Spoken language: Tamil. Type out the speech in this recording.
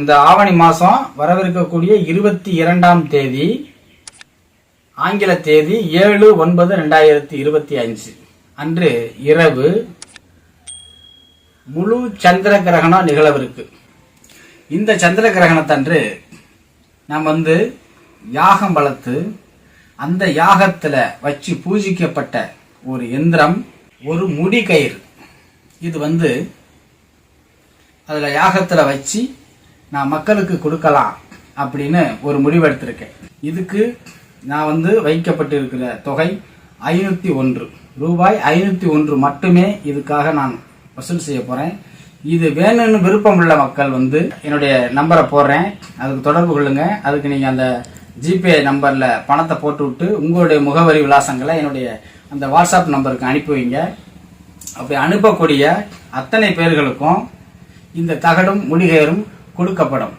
இந்த ஆவணி மாசம் வரவிருக்கக்கூடிய இருபத்தி இரண்டாம் தேதி ஆங்கில தேதி ஏழு ஒன்பது ரெண்டாயிரத்தி இருபத்தி அஞ்சு அன்று இரவு முழு சந்திர கிரகணம் நிகழவிருக்கு. இந்த சந்திர கிரகணத்தன்று நாம் வந்து யாகம் வளர்த்து அந்த யாகத்துல வச்சு பூஜிக்கப்பட்ட ஒரு எந்திரம் ஒரு முடி கயிறு. இது வந்து அதுல யாகத்துல வச்சு நான் மக்களுக்கு கொடுக்கலாம் அப்படின்னு ஒரு முடிவெடுத்திருக்கேன். இதுக்கு நான் வந்து வைக்கப்பட்டிருக்கிற தொகை ஐநூற்றி ஒன்று. ரூபாய் ஐநூத்தி ஒன்று மட்டுமே இதுக்காக நான் வசூல் செய்ய போகிறேன் இது வேணும்னு விருப்பம் உள்ள மக்கள் வந்து என்னுடைய நம்பரை போடுறேன். அதுக்கு தொடர்பு கொள்ளுங்க. அதுக்கு நீங்கள் அந்த ஜிபே நம்பரில் பணத்தை போட்டு விட்டு உங்களுடைய முகவரி விலாசங்களை என்னுடைய அந்த வாட்ஸ்அப் நம்பருக்கு அனுப்பி வைங்க. அப்படி அனுப்பக்கூடிய அத்தனை பேர்களுக்கும் இந்த தகடும் முடிகேறும் கொடுக்கப்படும்.